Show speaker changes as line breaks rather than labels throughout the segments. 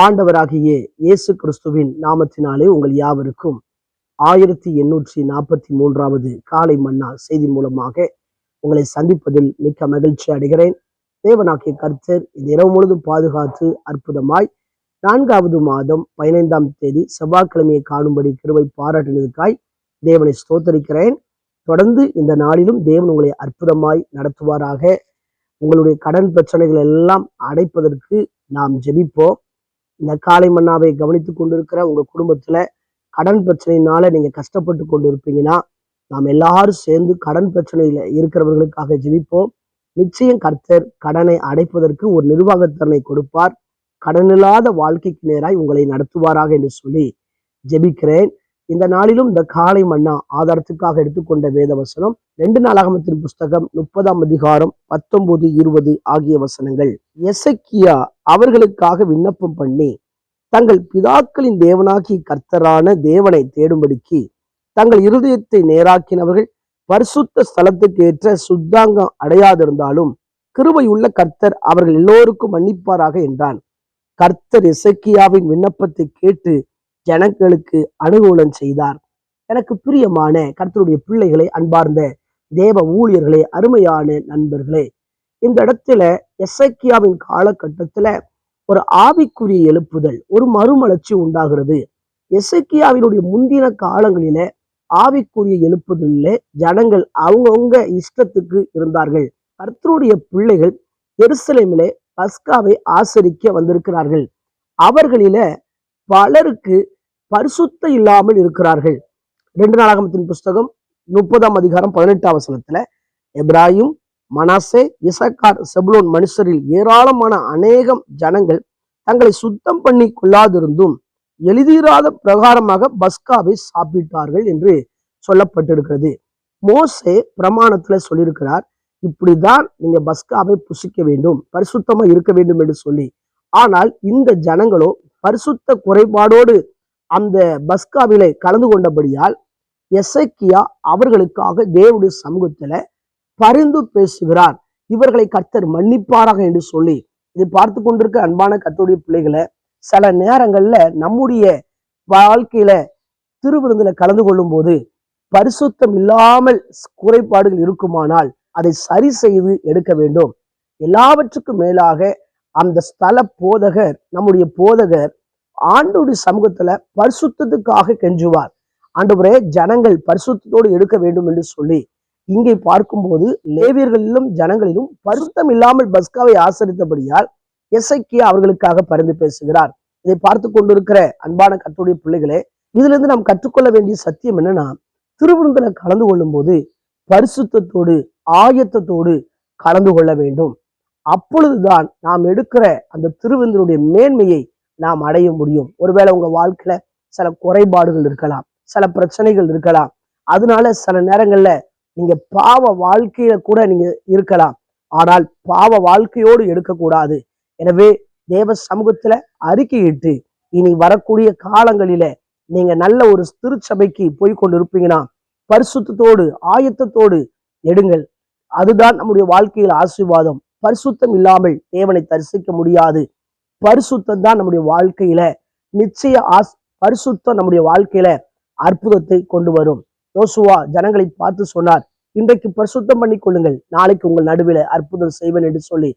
ஆண்டவராகிய இயேசு கிறிஸ்துவின் நாமத்தினாலே உங்கள் யாவருக்கும் ஆயிரத்தி எண்ணூற்றி நாற்பத்தி மூன்றாவது காலை மன்னா செய்தி மூலமாக உங்களை சந்திப்பதில் மிக்க மகிழ்ச்சி அடைகிறேன். தேவனாகிய கர்த்தர் இந்த இரவு முழுதும் பாதுகாத்து அற்புதமாய் நான்காவது மாதம் பதினைந்தாம் தேதி செவ்வாய்க்கிழமையை காணும்படி கிருவை பாராட்டினதுக்காய் தேவனை ஸ்தோத்தரிக்கிறேன். தொடர்ந்து இந்த நாளிலும் தேவன் உங்களை அற்புதமாய் நடத்துவாராக. உங்களுடைய கடன் பிரச்சனைகள் எல்லாம் அடைப்பதற்கு நாம் ஜெபிப்போம். இந்த காலை மன்னாவை கவனித்துக் கொண்டிருக்கிற உங்க குடும்பத்துல கடன் பிரச்சனையினால நீங்க கஷ்டப்பட்டு கொண்டு இருப்பீங்கன்னா நாம் எல்லாரும் சேர்ந்து கடன் பிரச்சனையில இருக்கிறவர்களுக்காக ஜெபிப்போம். நிச்சயம் கர்த்தர் கடனை அடைப்பதற்கு ஒரு நிர்வாகத்திறனை கொடுப்பார். கடனில்லாத வாழ்க்கைக்கு நேராய் உங்களை நடத்துவாராக என்று சொல்லி ஜெபிக்கிறேன். இந்த நாளிலும் இந்த காலை மன்னா ஆதாரத்துக்காக எடுத்துக்கொண்ட வேத வசனம் ரெண்டு நாளாகமத்தின் புஸ்தகம் முப்பதாம் அதிகாரம் பத்தொன்பது இருபது ஆகிய வசனங்கள். எசக்கியா அவர்களுக்காக விண்ணப்பம் பண்ணி தங்கள் பிதாக்களின் தேவனாகி கர்த்தரான தேவனை தேடும்படிக்கு தங்கள் இருதயத்தை நேராக்கினவர்கள் பரிசுத்த ஸ்தலத்துக்கு ஏற்ற சுத்தாங்கம் அடையாதிருந்தாலும் கிருபையுள்ள கர்த்தர் அவர்கள் எல்லோருக்கும் மன்னிப்பாராக என்றான். கர்த்தர் எசக்கியாவின் விண்ணப்பத்தை கேட்டு ஜனங்களுக்கு அனுகூலம் செய்தார். எனக்கு பிரியமான கர்த்தருடைய பிள்ளைகளை அன்பார்ந்த தேவ ஊழியர்களே அருமையான நண்பர்களே இந்த இடத்துல எசக்கியாவின் காலகட்டத்துல ஒரு ஆவிக்குரிய எழுப்புதல் ஒரு மறுமலர்ச்சி உண்டாகிறது. எசக்கியாவினுடைய முந்தின காலங்களில ஆவிக்குரிய எழுப்புதலில் ஜனங்கள் அவங்கவுங்க இஷ்டத்துக்கு இருந்தார்கள். கர்த்தருடைய பிள்ளைகள் எருசலேமிலே பஸ்காவை ஆசரிக்க வந்திருக்கிறார்கள். அவர்களில பலருக்கு பரிசுத்த இல்லாமல் இருக்கிறார்கள். ரெண்டு நாளாகமத்தின் புஸ்தகம் முப்பதாம் அதிகாரம் பதினெட்டாம் வசனத்துல எப்ராஹிம் மனாசே இசக்கார் செபுலோன் மனுஷரில் ஏராளமான அநேகம் ஜனங்கள் தங்களை சுத்தம் பண்ணி கொள்ளாதிருந்தும் எழுதிராத பிரகாரமாக பஸ்காவை சாப்பிட்டார்கள் என்று சொல்லப்பட்டிருக்கிறது. மோசே பிரமாணத்துல சொல்லியிருக்கிறார் இப்படிதான் நீங்க பஸ்காவை புசிக்க வேண்டும் பரிசுத்தமா இருக்க வேண்டும் என்று சொல்லி. ஆனால் இந்த ஜனங்களோ பரிசுத்த குறைபாடோடு அந்த பஸ்காவிலே கலந்து கொண்டபடியால் எசக்கியா அவர்களுக்காக தேவனுடைய சமூகத்துல பரிந்து பேசுகிறார். இவர்களை கர்த்தர் மன்னிப்பாராக என்று சொல்லி இதை பார்த்து கொண்டிருக்க அன்பான கத்தோடைய பிள்ளைகளை சில நேரங்கள்ல நம்முடைய வாழ்க்கையில திருவிருந்துல கலந்து கொள்ளும் போது பரிசுத்தம் இல்லாமல் குறைபாடுகள் இருக்குமானால் அதை சரி செய்து எடுக்க வேண்டும். எல்லாவற்றுக்கும் மேலாக அந்த ஸ்தல போதகர் நம்முடைய போதகர் ஆண்டோடைய சமூகத்துல பரிசுத்தத்துக்காக கெஞ்சுவார். ஆண்டவரே ஜனங்கள் பரிசுத்தோடு எடுக்க வேண்டும் என்று சொல்லி இங்கே பார்க்கும்போது லேவியர்களிலும் ஜனங்களிலும் பரிசுத்தம் இல்லாமல் பஸ்காவை ஆசரித்தபடியால் எசைக்கியா அவர்களுக்காக பரிந்து பேசுகிறார். இதை பார்த்து கொண்டிருக்கிற அன்பான கத்துடைய பிள்ளைகளே இதுல இருந்து நாம் கற்றுக்கொள்ள வேண்டிய சத்தியம் என்னன்னா திருவிருந்தில கலந்து கொள்ளும் போது பரிசுத்தத்தோடு ஆயத்தத்தோடு கலந்து கொள்ள வேண்டும். அப்பொழுதுதான் நாம் எடுக்கிற அந்த திருவிருந்தினுடைய மேன்மையை நாம் அடைய முடியும். ஒருவேளை உங்க வாழ்க்கையில சில குறைபாடுகள் இருக்கலாம் சில பிரச்சனைகள் இருக்கலாம் அதனால சில நேரங்கள்ல நீங்க பாவ வாழ்க்கையில கூட நீங்க இருக்கலாம். ஆனால் பாவ வாழ்க்கையோடு எடுக்கக்கூடாது. எனவே தேவ சமூகத்துல அறிக்கையிட்டு இனி வரக்கூடிய காலங்களில நீங்க நல்ல ஒரு திருச்சபைக்கு போய் கொண்டு இருப்பீங்கன்னா பரிசுத்தத்தோடு ஆயத்தத்தோடு எடுங்கள். அதுதான் நம்முடைய வாழ்க்கையில் ஆசீர்வாதம். பரிசுத்தம் இல்லாமல் தேவனை தரிசிக்க முடியாது. பரிசுத்தம் தான் நம்முடைய வாழ்க்கையில நிச்சய ஆஸ் பரிசுத்தம் நம்முடைய வாழ்க்கையில அற்புதத்தை கொண்டு வரும். யோசுவா ஜனங்களை பார்த்து சொன்னார் இன்றைக்கு பரிசுத்தம் பண்ணி கொள்ளுங்கள். நாளைக்கு உங்கள் நடுவில் அற்புதம் செய்வேன் என்று சொல்லி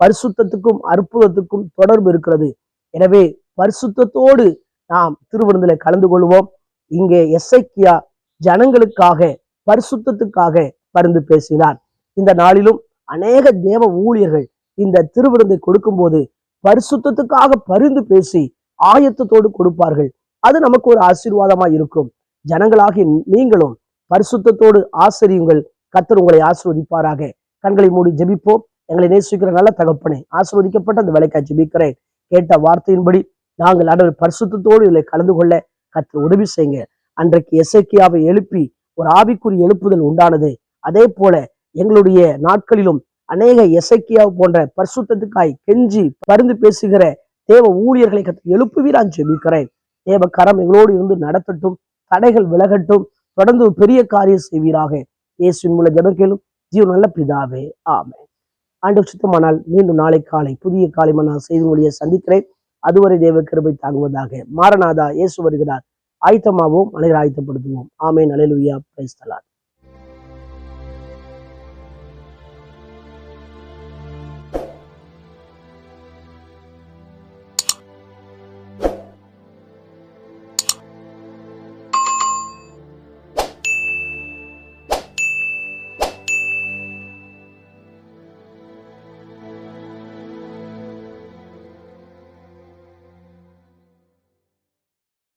பரிசுத்தத்துக்கும் அற்புதத்துக்கும் தொடர்பு இருக்கிறது. எனவே பரிசுத்தத்தோடு நாம் திருவிருந்தில கலந்து கொள்வோம். இங்கே எஸ்ஐக்கியா ஜனங்களுக்காக பரிசுத்தத்துக்காக பரிந்து பேசினார். இந்த நாளிலும் அநேக தேவ ஊழியர்கள் இந்த திருவிருந்தை கொடுக்கும்போது பரிசுத்தத்துக்காக பரிந்து பேசி ஆயத்தத்தோடு கொடுப்பார்கள். அது நமக்கு ஒரு ஆசீர்வாதமா இருக்கும். ஜனங்களாகி நீங்களும் பரிசுத்தத்தோடு ஆசிரியுங்கள். கத்தர் உங்களை ஆசிர்வதிப்பாராக. கண்களை மூடி ஜெபிப்போம். எங்களை நேசிக்கிற நல்ல தகப்பனே ஆசிர்வதிக்கப்பட்ட அந்த வேலைக்காய் ஜெபிக்கிறேன் கேட்ட வார்த்தையின்படி நாங்கள் ஆண்டவர் பரிசுத்தத்தோடு இதில் கலந்து கொள்ள கத்தர் உதவி செய்யுங்க. அன்றைக்கு எசைக்கியாவை எழுப்பி ஒரு ஆவிக்குறி எழுப்புதல் உண்டானது. அதே போல எங்களுடைய நாட்களிலும் அநேக எசைக்கியா போன்ற பரிசுத்தத்துக்காய் கெஞ்சி பருந்து பேசுகிற தேவ ஊழியர்களை கற்று எழுப்புவீரான் ஜெபிக்கிறேன். தேவ கரம் எங்களோடு இருந்து நடத்தட்டும் தடைகள் விலகட்டும் தொடர்ந்து ஒரு பெரிய காரியம் செய்வீராக. இயேசுவின் மூல ஜபக்கேலும் ஜீவன் நல்ல பிதாவே ஆமே ஆண்டு சுத்தமானால் மீண்டும் நாளை காலை புதிய காலை நான் செய்து மொழியை சந்திக்கிறேன். அதுவரை தேவ கிருபை தாங்குவதாக மாரநாதா இயேசு வருகிறார். ஆயத்தமாவோம் மனிதர் ஆயத்தப்படுத்துவோம். ஆமே அலையலுயா பிரைஸ்தலார்